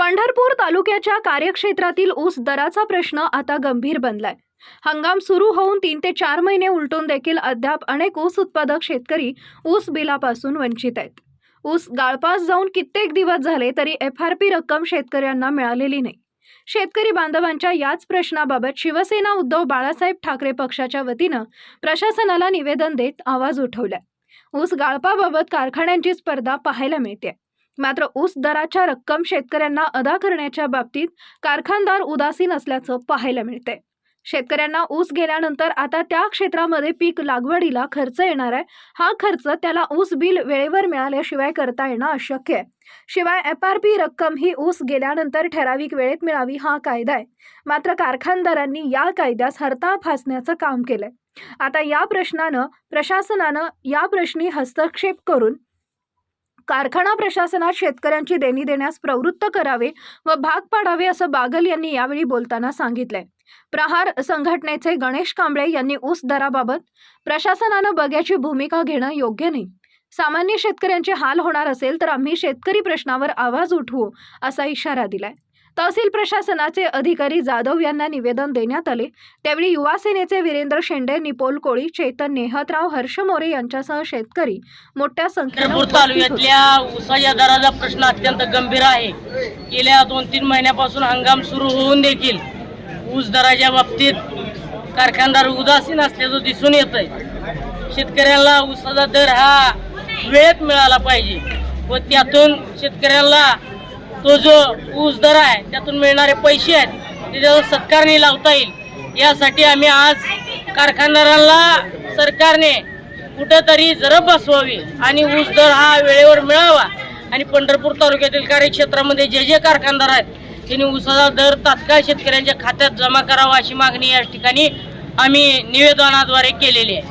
पंढरपूर तालुक्याच्या कार्यक्षेत्रातील ऊस दराचा प्रश्न आता गंभीर बनलाय. हंगाम सुरू होऊन तीन ते चार महिने उलटून देखील अद्याप अनेक ऊस उत्पादक शेतकरी ऊस बिलापासून वंचित आहेत. ऊस गाळपास जाऊन कित्येक दिवस झाले तरी एफ आर पी रक्कम शेतकऱ्यांना मिळालेली नाही. शेतकरी बांधवांच्या याच प्रश्नाबाबत शिवसेना उद्धव बाळासाहेब ठाकरे पक्षाच्या वतीनं प्रशासनाला निवेदन देत आवाज उठवलाय. ऊस गाळपाबाबत कारखान्यांची स्पर्धा पाहायला मिळते मात्र ऊस दराच्या रक्कम शेतकऱ्यांना अदा करण्याच्या बाबतीत कारखानदार उदासीन असल्याचं पाहायला मिळते शेतकऱ्यांना ऊस गेल्यानंतर आता त्या क्षेत्रामध्ये पीक लागवडीला खर्च येणार आहे. हा खर्च त्याला ऊस बिल वेळेवर मिळाल्याशिवाय करता येणं अशक्य आहे. शिवाय एफ आर पी रक्कम ही ऊस गेल्यानंतर ठराविक वेळेत मिळावी हा कायदा आहे. मात्र कारखानदारांनी या कायद्यास हरताळ फासण्याचं काम केलंय. आता या प्रश्नानं प्रशासनानं या प्रश्नी हस्तक्षेप करून कारखाना प्रशासनात शेतकऱ्यांची देणी देण्यास प्रवृत्त करावे व भाग पाडावे असं बागल यांनी यावेळी बोलताना सांगितलंय. प्रहार संघटनेचे गणेश कांबळे यांनी ऊस दराबाबत प्रशासनानं बघ्याची भूमिका घेणं योग्य नाही. सामान्य शेतकऱ्यांचे हाल होणार असेल तर आम्ही शेतकरी प्रश्नावर आवाज उठवू असा इशारा दिलाय. तहसील प्रशासनाचे अधिकारी जाधव यांना निवेदन देण्यात आले. त्यावेळी युवा सेनेचे वीरेंद्र शेंडे निपोल कोळी चेतन नेहतराव हर्ष मोरे यांच्यासह शेतकरी मोठ्या संख्येनं होते. तालुक्यातल्या उसाच्या दराचा प्रश्न अत्यंत गंभीर आहे. गेल्या दोन तीन महिन्यापासून हंगाम सुरू होऊन देखील ऊस दराच्या बाबतीत कारखानदार उदासीन असल्याचं दिसून येत आहे शेतकऱ्यांना ऊसाचा दर हा वेळेत मिळाला पाहिजे व त्यातून शेतकऱ्यांना तो जो ऊस दर आहे त्यातून मिळणारे पैसे आहेत ते त्याचा सत्कारणी लावता येईल. यासाठी आम्ही आज कारखानदारांना सरकारने कुठंतरी जरब बसवावी आणि ऊस दर हा वेळेवर मिळावा आणि पंढरपूर तालुक्यातील कार्यक्षेत्रामध्ये जे जे कारखानदार आहेत त्यांनी ऊसाचा दर तात्काळ शेतकऱ्यांच्या खात्यात जमा करावा अशी मागणी या ठिकाणी आम्ही निवेदनाद्वारे केलेली आहे.